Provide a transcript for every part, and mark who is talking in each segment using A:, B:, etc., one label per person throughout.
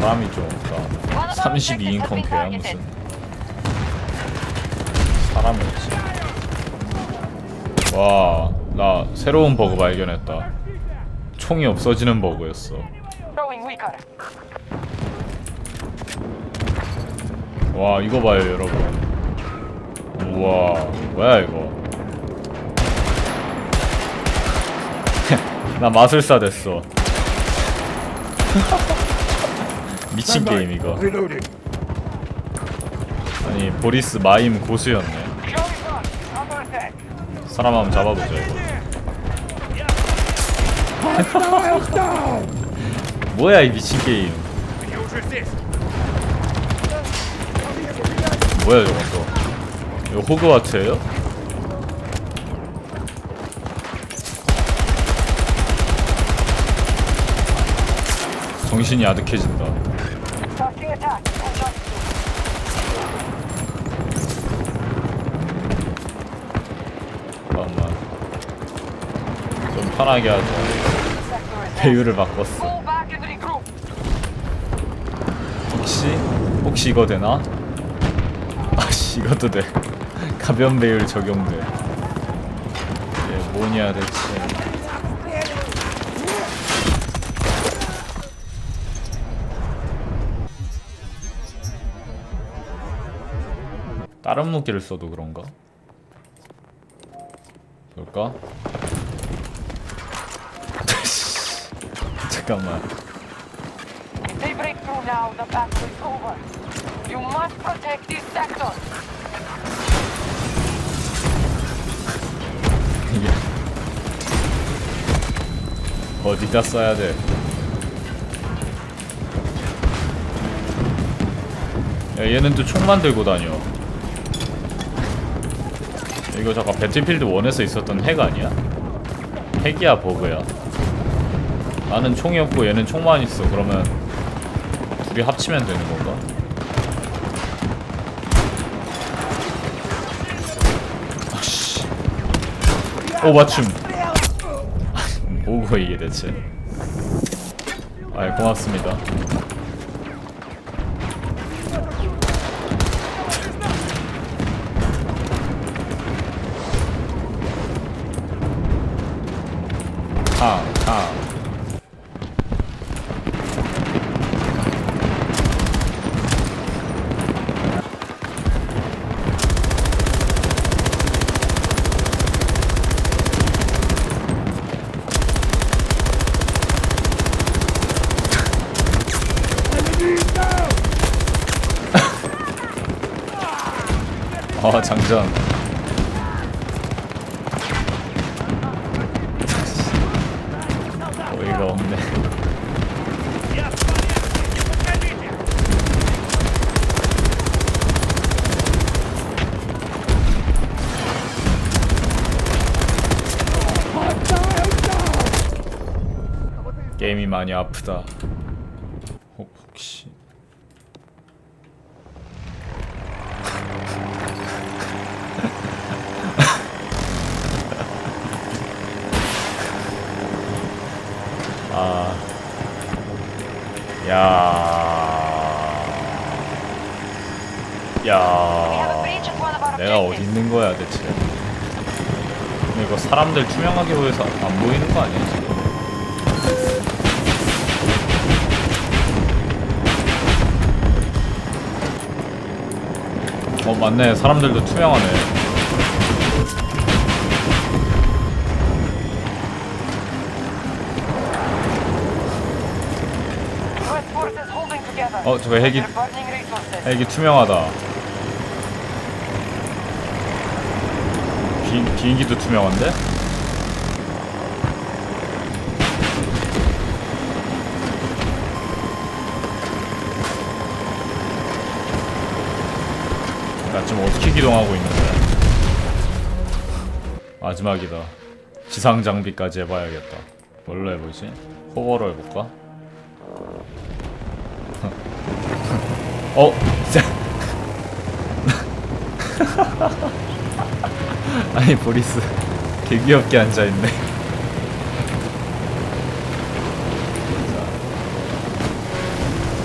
A: 사람이 좀 없다. 32인컨 개야 무슨 사람이 없지 와나 새로운 버그 발견했다. 총이 없어지는 버그였어. 와 이거 봐요 여러분. 우와 뭐야 이거. 나 마술사 됐어 미친 게임 이거. 아니 보리스 마임 고수였네. 사람 한번 잡아보자 이거 뭐야 이 미친 게임. 뭐야 저건 또 이거 호그와트예요? 정신이 아득해진다 잠깐만 좀 편하게 하자 배율을 바꿨어. 혹시 혹시 이거 되나? 아씨 이것도 돼 가변 배율 적용돼 이게 뭐냐 대체 다른 무기를 써도 그런가? 볼까? 잠깐만
B: They break through now. The battle is over. You must protect this sector.
A: 이게 어디다 써야 돼? 야, 얘는 또 총만 들고 다녀. 이거 잠깐 배틀필드 1에서 있었던 핵 아니야? 핵이야 버그야. 나는 총이 없고 얘는 총만 있어. 그러면 둘이 합치면 되는 건가? 아씨. 오 맞춤. 뭐고 이게 대체? 아 고맙습니다. 아, 아. 아 장전 게임이 많이 아프다. 혹, 혹시. 아, 야, 야, 내가 어디 있는 거야 대체? 이거 사람들 투명하게 보여서 안 보이는 거 아니야 지금? 어 맞네 사람들도 투명하네. 어 저거 핵이. 핵이 투명하다. 비 비행기도 투명한데? 나 지금 어떻게 기동하고 있는 거야? 마지막이다. 지상 장비까지 해봐야겠다. 뭘로 해보지? 호버로 해볼까? 어. 아니 보리스 개 귀엽게 앉아 있네. 자,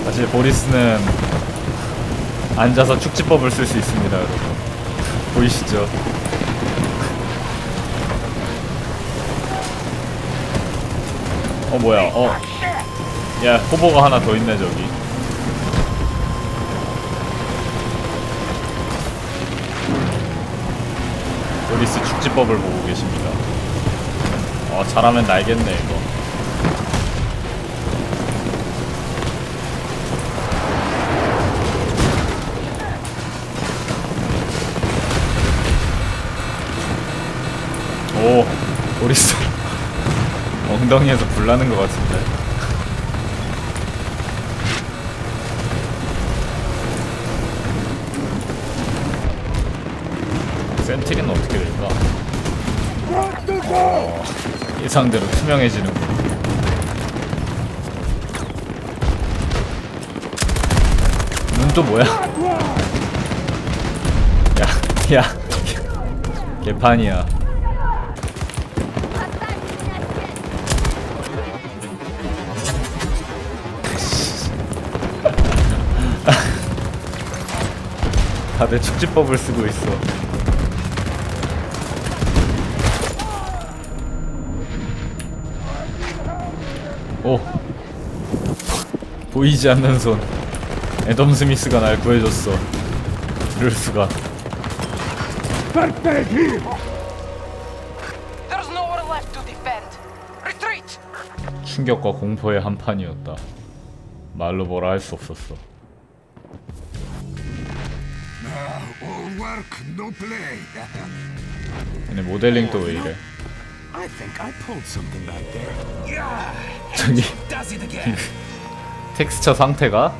A: 사실 보리스는 앉아서 축지법을 쓸 수 있습니다, 여러분. 보이시죠? 어 뭐야? 어, 야 호보가 하나 더 있네 저기. 보리스 축지법을 보고 계십니다. 어 잘하면 날겠네 이거. 오 보리스 엉덩이에서 불 나는 것 같은데. 센트리는 어떻게 될까? 어, 예상대로 투명해지는 거. 눈또 뭐야? 야, 야, 개판이야. 다들 축지법을 쓰고 있어. 오. 보이지 않는 손. 애덤 스미스가 날 구해줬어. 이럴 수가.
B: There's nowhere left to defend. Retreat!
A: 충격과 공포의 한판이었다. 말로 뭐라 할 수 없었어
C: All work, no play.
A: 근데 모델링 또왜 이래
C: I think I pulled something back there. Yeah,
A: 저기. 텍스처 상태가